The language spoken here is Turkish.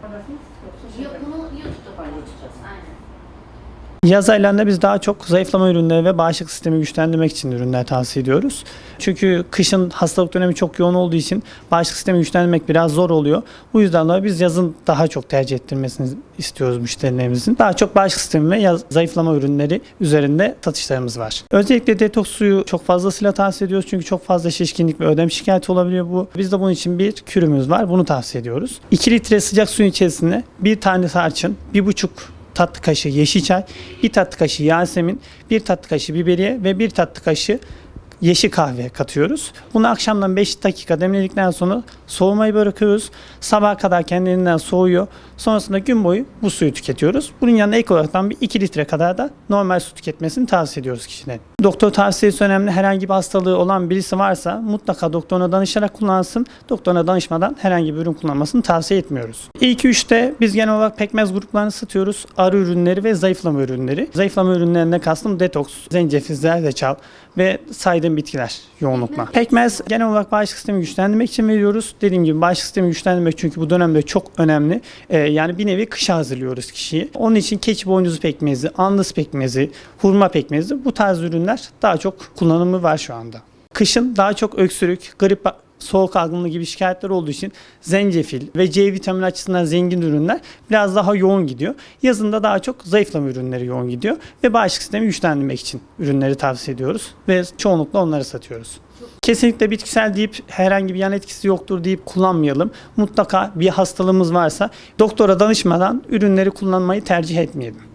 kanaldasınız? Yoksa şey Yok bunu YouTube'da paylaşacağız. Aynen. Yaz aylarında biz daha çok zayıflama ürünleri ve bağışıklık sistemi güçlendirmek için ürünler tavsiye ediyoruz. Çünkü kışın hastalık dönemi çok yoğun olduğu için bağışıklık sistemi güçlendirmek biraz zor oluyor. Bu yüzden dolayı biz yazın daha çok tercih ettirmesini istiyoruz müşterilerimizin. Daha çok bağışıklık sistemi ve yaz, zayıflama ürünleri üzerinde satışlarımız var. Özellikle detoks suyu çok fazlasıyla tavsiye ediyoruz çünkü çok fazla şişkinlik ve ödem şikayeti olabiliyor bu. Biz de bunun için bir kürümüz var. Bunu tavsiye ediyoruz. 2 litre sıcak suyun içerisine bir tane tarçın, bir buçuk tatlı kaşığı yeşil çay, bir tatlı kaşığı yasemin, bir tatlı kaşığı biberiye ve bir tatlı kaşığı yeşil kahve katıyoruz. Bunu akşamdan 5 dakika demledikten sonra soğumayı bırakıyoruz. Sabaha kadar kendiliğinden soğuyor. Sonrasında gün boyu bu suyu tüketiyoruz. Bunun yanına ek olarak bir 2 litre kadar da normal su tüketmesini tavsiye ediyoruz kişilerin. Doktor tavsiyesi önemli. Herhangi bir hastalığı olan birisi varsa mutlaka doktoruna danışarak kullansın. Doktoruna danışmadan herhangi bir ürün kullanmasını tavsiye etmiyoruz. İlk üçte biz genel olarak pekmez gruplarını satıyoruz. Arı ürünleri ve zayıflama ürünleri. Zayıflama ürünlerine kastım detoks, zencefil, zerdeçal ve saydığım bitkiler yoğunlukla. Pekmez genel olarak bağışıklık sistemi güçlendirmek için veriyoruz. Dediğim gibi bağışıklık sistemi güçlendirmek çünkü bu dönemde çok önemli. Ee, yani bir nevi kışa hazırlıyoruz kişiyi. Onun için keçi boynuzu pekmezi, andız pekmezi, hurma pekmezi bu tarz ürünler daha çok kullanımı var şu anda. Kışın daha çok öksürük, grip soğuk algınlığı gibi şikayetler olduğu için zencefil ve C vitamini açısından zengin ürünler biraz daha yoğun gidiyor. Yazında daha çok zayıflama ürünleri yoğun gidiyor ve bağışıklık sistemi güçlendirmek için ürünleri tavsiye ediyoruz ve çoğunlukla onları satıyoruz. Kesinlikle bitkisel deyip herhangi bir yan etkisi yoktur deyip kullanmayalım. Mutlaka bir hastalığımız varsa doktora danışmadan ürünleri kullanmayı tercih etmeyelim.